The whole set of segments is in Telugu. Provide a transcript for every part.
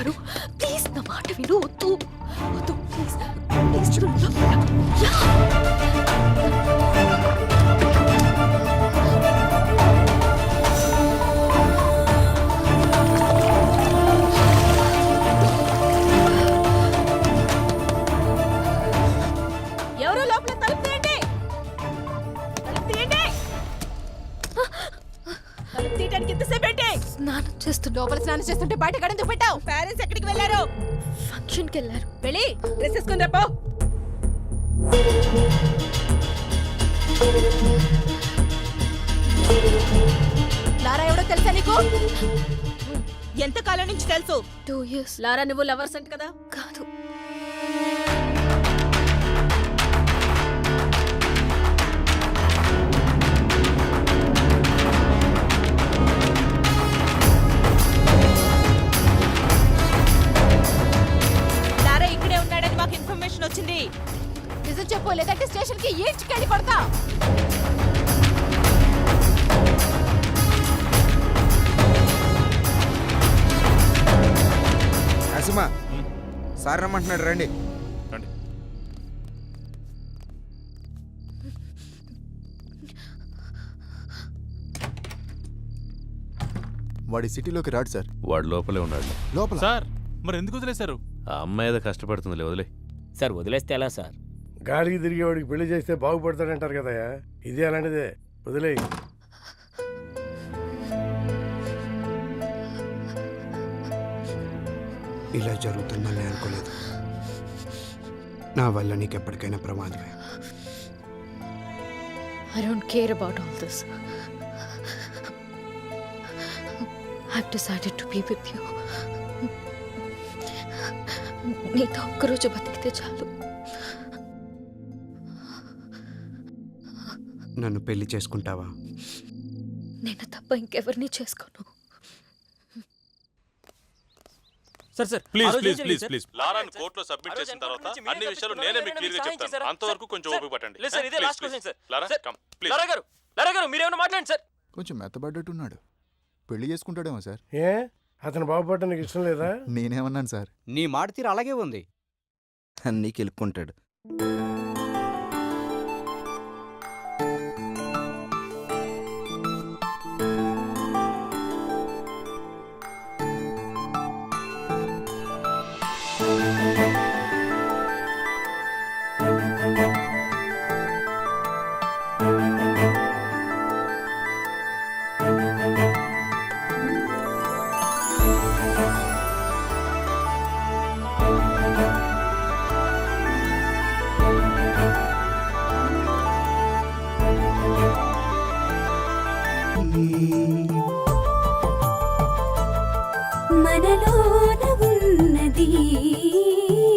వద్దు పోలీసులు స్నానం చేస్తుంటే బయట గడెందుకు పెట్టావు? పేరెంట్స్ ఎక్కడికి వెళ్ళారు? ఫంక్షన్కి వెళ్ళారు. వెళ్ళి డ్రెస్ వేసుకుని రాపో లారా ఎవడో తెలుసా నీకు? ఎంత కాలం నుంచి తెలుసు? టూ ఇయర్స్ లారా నువ్వు లవర్స్ అంట కదా? కాదు. కొడతా. నరసింహ సార్ రమ్మంటున్నాడు రండి. రండి. వాడి సిటీలోకి రాడు సార్. వాడు లోపలే ఉన్నాడు. లోపల? సార్ మరి ఎందుకు వదిలేశారు? ఆ అమ్మాయి ఏదో కష్టపడుతుందిలే వదిలే. సార్ వదిలేస్తే ఎలా సార్? గాలికి తిరిగేవాడికి పెళ్ళి చేస్తే బాగుపడతాడంటారు కదయ్యా ఇది అలాంటిదే. వదిలే ఇలా జరుగుతుందని అనుకోలేదు. నా వల్ల నీకు ఎప్పటికైనా ప్రమాదమే. I don't care about all this. I've decided to be with you. నీతో ఒక్కరోజు బతికితే చాలు. నన్ను పెళ్ళి చేసుకుంటావా? నేను తప్ప ఇంకెవరిని చేసుకోను. Sir sir please please please please లారాని కోర్టులో సబ్మిట్ చేసిన తర్వాత అన్ని విషయాలు నేనే మీకు క్లియర్గా చెప్తాను. అంతవరకు కొంచెం ఓపిక పట్టండి. లేదు సార్ ఇదే last. Question sir. Lara come please Lara గారు లారా గారు మీరేమైనా మాట్లాడండి సార్. కొంచెం మెత్తబడ్డట్టున్నాడు. పెళ్ళి చేసుకుంటాడేమో సార్. ఏ? అతను బాగుపడటం నీకు ఇష్టం లేదా? నేనేమన్నాను సార్. నీ మాట తీరు అలాగే ఉంది. అన్నీ కెలుక్కుంటాడు. మనలో ती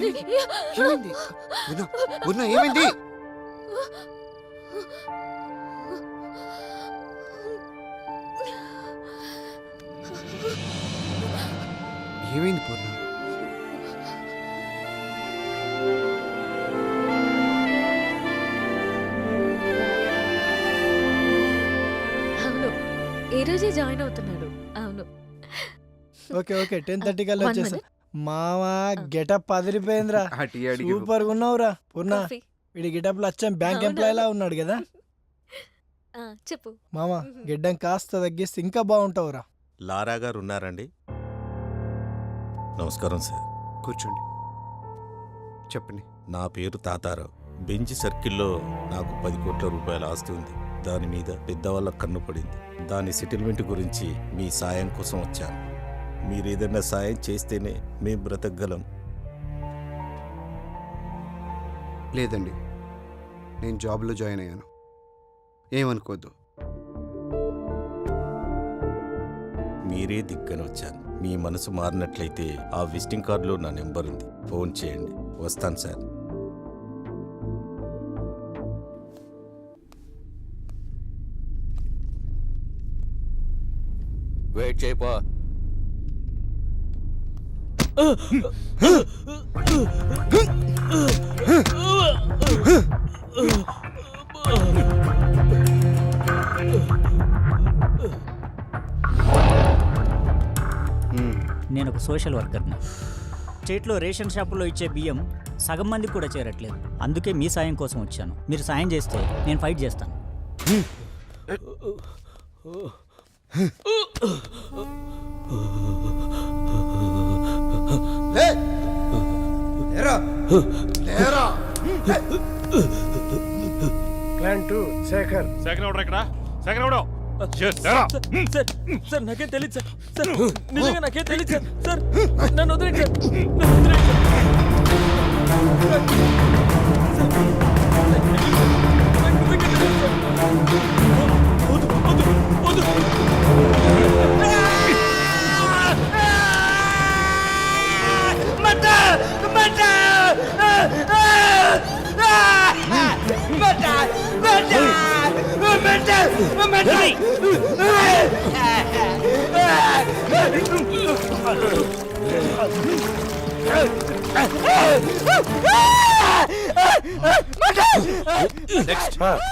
ఏమైంది? ఉన్నా ఉన్నా ఏమైంది? ఏమైంది పూర్ణ? అవును. ఈ రోజే జాయిన్ అవుతున్నాడు. అవును. ఓకే ఓకే టెన్ థర్టీ కల్లా వచ్చేసా. మావా గెటప్ అదిరిపోయిందిరా. సూపర్ ఉన్నావురా. పూర్ణ. వీడి గెటప్లో వచ్చాం బ్యాంక్? ఎంప్లాయ్ లా ఉన్నాడు కదా. ఆ, చెప్పు. మామ. గిడ్డం కాస్త తగ్గిస్తే ఇంకా బాగుంటావురా. లారా గారు ఉన్నారండి? నమస్కారం సార్. కూర్చోండి. చెప్పండి. నా పేరు తాతారావు. బెంచ్ సర్కిల్లో నాకు పది కోట్ల రూపాయల ఆస్తి ఉంది. దాని మీద పెద్దవాళ్ళ కన్ను పడింది. దాని సెటిల్మెంట్ గురించి మీ సాయం కోసం వచ్చాను. మీరు ఏదైనా సాయం చేస్తేనే మేము బ్రతకగలం. లేదండి. నేను జాబ్లో జాయిన్ అయ్యాను. ఏమనుకోద్దు. మీరే దిక్కని వచ్చాను మీ మనసు మారినట్లయితే ఆ విజిటింగ్ కార్డులో నా నెంబర్ ఉంది. ఫోన్ చేయండి. వస్తాను సార్. వెయిట్ చేయపో నేను ఒక సోషల్ వర్కర్ని స్టేట్లో రేషన్ షాపులో ఇచ్చే బియ్యం సగం మందికి కూడా చేరట్లేదు. అందుకే మీ సాయం కోసం వచ్చాను. మీరు సాయం చేస్తే నేను ఫైట్ చేస్తాను. Plan two Shekhar. Second order ఎక్కడ సెకండ్ ఆర్డర్ సార్ సార్ నాకేం తెలియదు సార్. సార్ నిజంగా నాకేం తెలియదు సార్. సార్ నన్ను వదిలేండి సార్. నన్ను వదిలేండి సార్.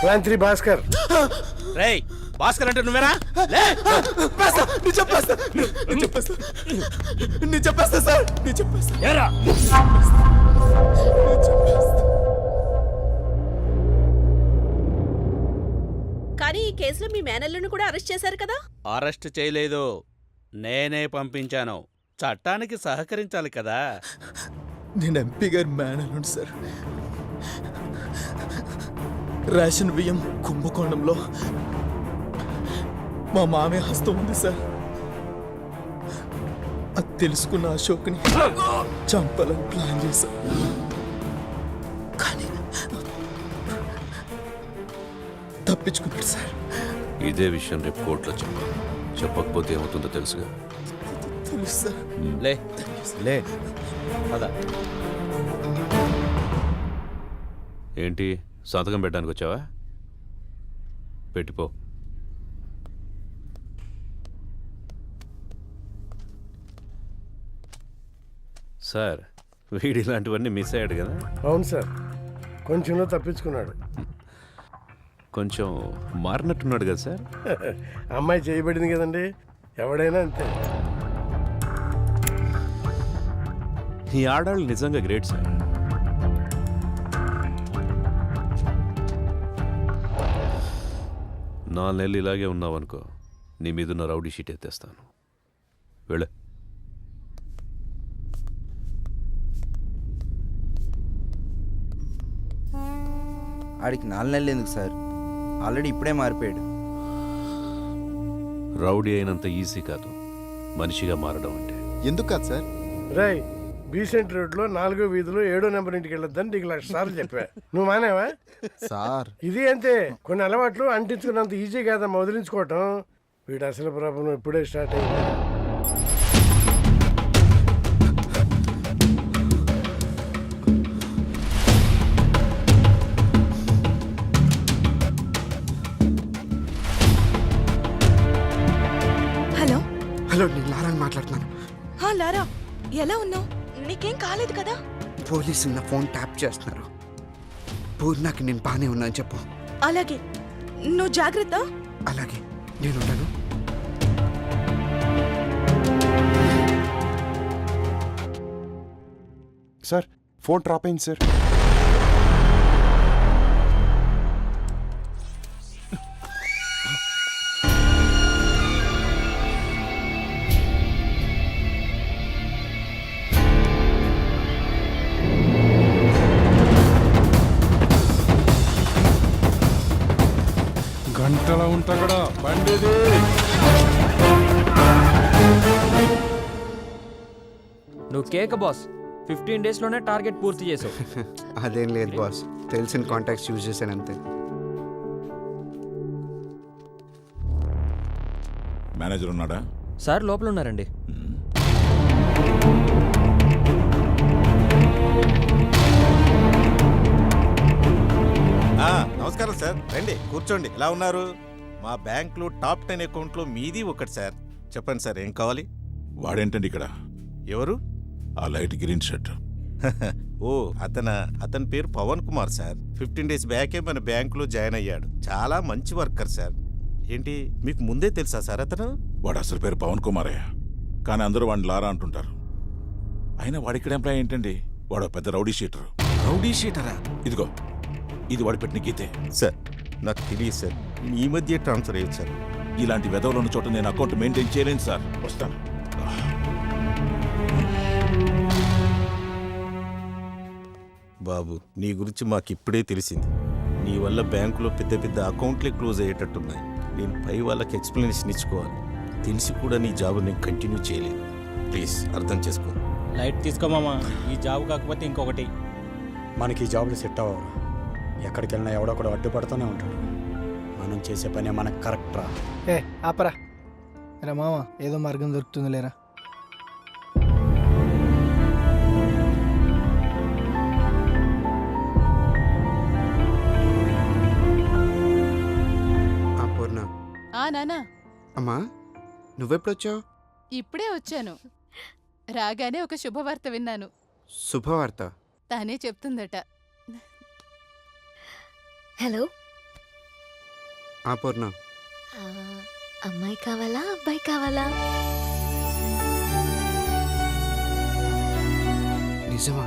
Plan three Bhaskar. రేయ్. భాస్కర్ అంటే నువ్వేనా? కానీ ఈ కేసులో మీ మేనల్లును కూడా అరెస్ట్ చేశారు కదా? అరెస్ట్ చేయలేదు. నేనే పంపించాను. చట్టానికి సహకరించాలి కదా. నేను ఎంపీ గారి మేనలుండి సార్. రేషన్ బియ్యం కుంభకోణంలో మా మామయ్య హస్తం ఉంది సార్. అది తెలుసుకున్న అశోక్ని చంపాలని ప్లాన్ చేశా. కానీ తప్పించుకున్నాడు సార్. ఇదే విషయం రేపు కోర్టులో చెప్పు చెప్పకపోతే ఏమవుతుందో తెలుసుగా? తెలుసు సార్. లే. లే. పద. ఏంటి? సంతకం పెట్టడానికి వచ్చావా? పెట్టిపో. సార్ వీడి ఇలాంటివన్నీ మిస్ అయ్యాడు కదా? అవును సార్. కొంచెంలో తప్పించుకున్నాడు. కొంచెం మారినట్టున్నాడు కదా సార్? అమ్మాయి చేయబడింది కదండి. ఎవడైనా అంతే. ఈ ఆడాళ్ళు నిజంగా గ్రేట్ సార్. నాలుగు నెలలు ఇలాగే ఉన్నావనుకో నీ మీదున్న రౌడీ షీట్ ఎత్తేస్తాను. వెళ్ళే. ఆడికి నాలుగు నెలలు ఎందుకు సార్? ఆల్రెడీ ఇప్పుడే మారిపోయాడు. రౌడీ అయినంత ఈజీ కాదు. మనిషిగా మారడం అంటే. ఎందుకు కాదు సార్? రాయ్ బీసెంట్ రోడ్లో నాలుగో వీధిలో ఏడో నెంబర్ ఇంటికి వెళ్ళొద్దని నీకు లక్ష సార్లు చెప్పా. నువ్వు మానేవా? సార్. ఇది అంతే. కొన్ని అలవాట్లు అంటించుకున్నంత ఈజీ కాదమ్మా వదిలించుకోవటం. వీడు అసలు ప్రాబ్లం ఇప్పుడే స్టార్ట్ అయింది. లారా ఎలా ఉన్నావు? నీకేం కాలేదు కదా? పోలీసులు నా ఫోన్ ట్యాప్ చేస్తున్నారు. పూర్ణకి నేను బాగానే ఉన్నాను చెప్పు. అలాగే. నువ్వు జాగ్రత్త. అలాగే నేను ఉంటాను. సార్ ఫోన్ డ్రాప్ అయింది సార్. కేక బాస్. ఫిఫ్టీన్ డేస్లోనే టార్గెట్ పూర్తి చేసావు. అదేం లేదు బాస్. తెలిసిన కాంటాక్ట్స్ యూజ్ చేశాను అంతే. మేనేజర్ ఉన్నాడా? సార్ లోపల ఉన్నారండి. ఆ, నమస్కారం సార్. రండి కూర్చోండి. ఎలా ఉన్నారు? మా బ్యాంక్లో టాప్ టెన్ అకౌంట్లో మీది ఒకటి సార్. చెప్పండి సార్ ఏం కావాలి? వాడేంటండి ఇక్కడ? ఎవరు? ఆ లైట్ గ్రీన్ షర్ట్. ఓ అతన? అతని పేరు Pavan Kumar sir. Fifteen days బ్యాకే మన బ్యాంకులో జాయిన్ అయ్యాడు. చాలా మంచి వర్కర్ సార్. ఏంటి మీకు ముందే తెలుసా సార్ అతను? వాడు అసలు పేరు పవన్ కుమారయ్య. కానీ అందరూ వాడిని లారా అంటుంటారు. అయినా వాడి ఇక్కడ ఎంప్లాయ్ ఏంటండి? వాడు పెద్ద రౌడీ షీటర్. రౌడీ షీటరా? ఇదిగో ఇది వాడి పెట్టిన గీతే. సార్ నాకు తెలియదు సార్. ఈ మధ్య ట్రాన్స్ఫర్ అయ్యింది సార్. ఇలాంటి వెధవలు ఉన్న చోట నేను అకౌంట్ మెయింటైన్ చేయలేను సార్. వస్తాను. బాబు నీ గురించి మాకు ఇప్పుడే తెలిసింది. నీ వల్ల బ్యాంకులో పెద్ద పెద్ద అకౌంట్లే క్లోజ్ అయ్యేటట్టున్నాయి. నేను పై వాళ్ళకి ఎక్స్ప్లెనేషన్ ఇచ్చుకోవాలి. తెలిసి కూడా నీ జాబ్ నేను కంటిన్యూ చేయలేను ప్లీజ్ అర్థం చేసుకో. లైట్ తీసుకోమామా ఈ జాబ్ కాకపోతే ఇంకొకటి. మనకి ఈ జాబులు సెట్ అవ్వరు ఎక్కడికి వెళ్ళినా ఎవడో కూడా అడ్డుపడుతూనే ఉంటాడు. మనం చేసే పని మనకు కరెక్ట్ రా ఏ ఆపరా. రా మామ ఏదో మార్గం దొరుకుతుంది లేరా అమ్మా నువ్వెప్పుడొచ్చావు? ఇప్పుడే వచ్చాను. రాగానే ఒక శుభవార్త విన్నాను. శుభవార్త? తానే చెప్తుందట. హలో? ఆ పూర్ణ. ఆ, అమ్మాయి కావాలా అబ్బాయి కావాలా? నిజమా?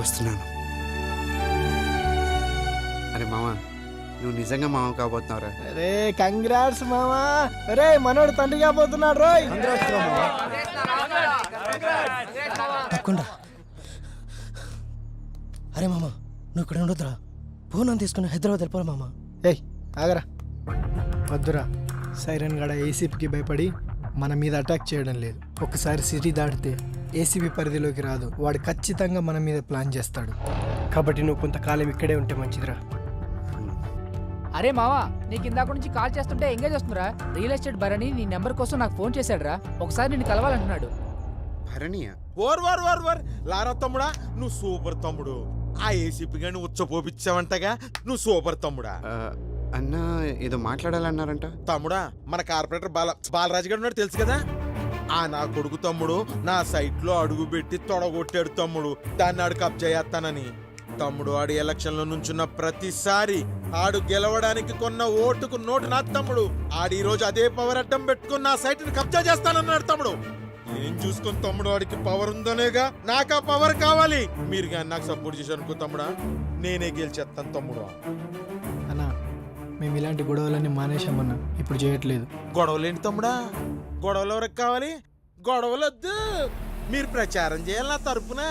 వస్తున్నాను. అరే మామ నువ్వు నిజంగా మామ కాబోతున్నావురా. అరే కంగ్రాట్స్ మామా. అరే మనోడు తండ్రి కాబోతున్నాడు రోయ్. తప్పకుండా. అరే మామ నువ్వు ఇక్కడ ఉండొద్దురా. పూనం తీసుకుని హైదరాబాద్ వెళ్ళిపోరా మామ. ఏయ్ ఆగరా. వద్దురా. సైరన్ గడ ఏసీపీకి భయపడి మన మీద అటాక్ చేయడం లేదు. ఒకసారి సిటీ దాటితే ఏసీపీ పరిధిలోకి రాదు. వాడు ఖచ్చితంగా మన మీద ప్లాన్ చేస్తాడు. కాబట్టి నువ్వు కొంతకాలం ఇక్కడే ఉంటే మంచిదిరా. అరే మావా నీకు ఇందాక నుంచి కాల్ చేస్తుంటే ఎంగేజ్ వస్తుందిరా రియల్ ఎస్టేట్ భరణి నీ నెంబర్ కోసం నాకు ఫోన్ చేశాడురా. ఒకసారి నిన్ను కలవాలంటున్నాడు. భరణీయ? ఓర్ ఓర్ ఓర్ ఓర్. లారా తమ్ముడా నువ్వు సూపర్ తమ్ముడు. ఆ ఏసీపీ గాని ఉచ్చపోపిచ్చావంటగా నువ్వు సూపర్ తమ్ముడా. అన్న ఏదో మాట్లాడాలన్నారంట. తమ్ముడా మన కార్పొరేటర్ బాల బాలరాజు గారు ఉన్నాడు తెలుసు కదా? ఆ నా కొడుకు తమ్ముడు నా సైట్లో అడుగు పెట్టి తొడగొట్టాడు తమ్ముడు. దాన్ని ఆడు కబ్జా చేస్తానని. తమ్ముడు ఆడు ఎలక్షన్లో నుంచున్న ప్రతిసారి ఆడు గెలవడానికి కొన్న ఓటుకు నోటు నా తమ్ముడు. ఆడు రోజు అదే పవర్ అడ్డం పెట్టుకుని నా సైట్ని కబ్జా చేస్తానన్నాడు తమ్ముడు. నేను చూసుకుని తమ్ముడు వాడికి పవర్ ఉందనేగా? నాకు ఆ పవర్ కావాలి. మీరు కానీ నాకు సపోర్ట్ చేశారు అనుకో తమ్ముడా నేనే గెలిచేస్తాను తమ్ముడు. అన్నా మేము ఇలాంటి గొడవలన్నీ మానేశామన్నా ఇప్పుడు చేయట్లేదు. గొడవలేంటి తమ్ముడా? గొడవలు ఎవరికి కావాలి? గొడవలొద్దు. మీరు ప్రచారం చేయాలి తరపున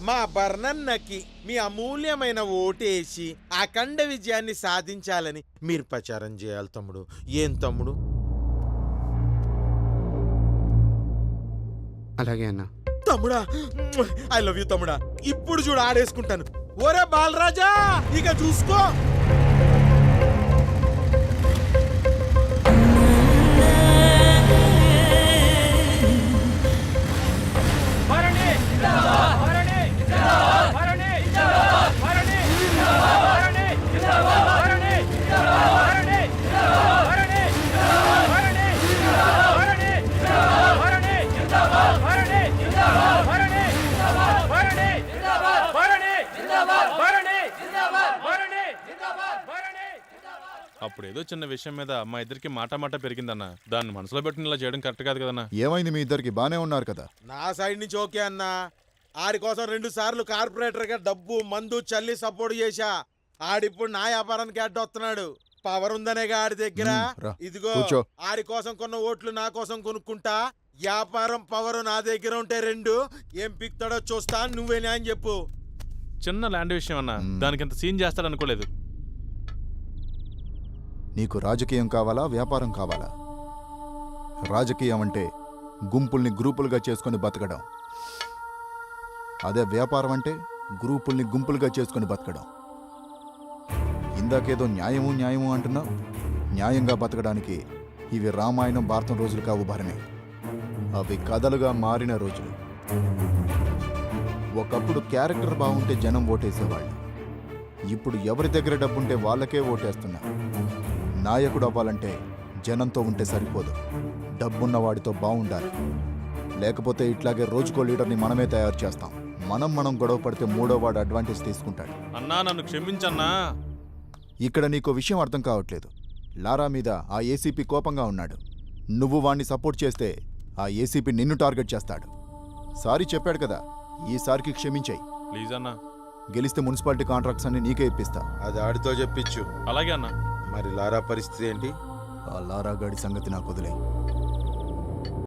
మా బర్ణన్నకి మీ అమూల్యమైన ఓటేసి అఖండ విజయాన్ని సాధించాలని మీరు ప్రచారం చేయాలి తమ్ముడు. ఏం తమ్ముడు? అలాగే అన్న. తమ్ముడా ఐ లవ్ యూ తమ్ముడా. ఇప్పుడు చూడు ఆడేసుకుంటాను. ఓరే బాలరాజా ఇక చూసుకో. చిన్న విషయం మీద మా ఇద్దరికి మాట మాట పెరిగిందన్న. దాన్ని మనసులో పెట్టుకుని ఇలా చేయడం కరెక్ట్ కాదు కదన్నా. ఏమైంది మీ ఇద్దరికి? బానే ఉన్నారు కదా. నా సైడ్ నుంచి ఓకే అన్నా. ఆడి కోసం రెండు సార్లు కార్పొరేటర్గా డబ్బు మందు చల్లి సపోర్ట్ చేశా. ఆడిప్పుడు నా వ్యాపారానికి అడ్డొస్తున్నాడు పవర్ ఉందనేగా ఆడి దగ్గర. రా, ఇదిగో కూర్చో. ఆడి కోసం కొన్న ఓట్లు నా కోసం కొనుక్కుంటా. వ్యాపారం పవర్ నా దగ్గర ఉంటే రెండు. ఏం పిక్తాడో చూస్తా నువ్వేనా అని చెప్పు. చిన్న ల్యాండ్ విషయం అన్న. దానికి ఇంత సీన్ చేస్తాడు అనుకోలేదు నీకు రాజకీయం కావాలా వ్యాపారం కావాలా? రాజకీయం అంటే గుంపుల్ని గ్రూపులుగా చేసుకొని బతకడం. అదే వ్యాపారం అంటే గ్రూపుల్ని గుంపులుగా చేసుకొని బతకడం. ఇందాకేదో న్యాయము న్యాయము అంటున్నావు? న్యాయంగా బతకడానికి ఇవి రామాయణం భారతం రోజులు కావు భరణి. అవి కథలుగా మారిన రోజులు. ఒకప్పుడు క్యారెక్టర్ బాగుంటే జనం ఓటేసేవాళ్ళు. ఇప్పుడు ఎవరి దగ్గర డబ్బుంటే వాళ్ళకే ఓటేస్తున్నారు నాయకుడు అవ్వాలంటే జనంతో ఉంటే సరిపోదు. డబ్బున్న వాడితో బాగుండాలి లేకపోతే ఇట్లాగే రోజుకో లీడర్ని మనమే తయారు చేస్తాం. మనం మనం గొడవ పడితే మూడో వాడు అడ్వాంటేజ్ తీసుకుంటాడు. అన్నా నన్ను క్షమించన్నా? ఇక్కడ నీకు విషయం అర్థం కావట్లేదు. లారా మీద ఆ ఏసీపీ కోపంగా ఉన్నాడు. నువ్వు వాణ్ణి సపోర్ట్ చేస్తే ఆ ఏసీపీ నిన్ను టార్గెట్ చేస్తాడు. సారీ చెప్పాడు కదా ఈసారికి క్షమించాయి. ప్లీజ్ అన్నా. గెలిస్తే మున్సిపాలిటీ కాంట్రాక్ట్స్ అన్ని నీకే ఇప్పిస్తా. అది ఆడితో చెప్పించు. అలాగే అన్నా. మరి లారా పరిస్థితి ఏంటి? ఆ లారా గాడి సంగతి నాకు వదిలే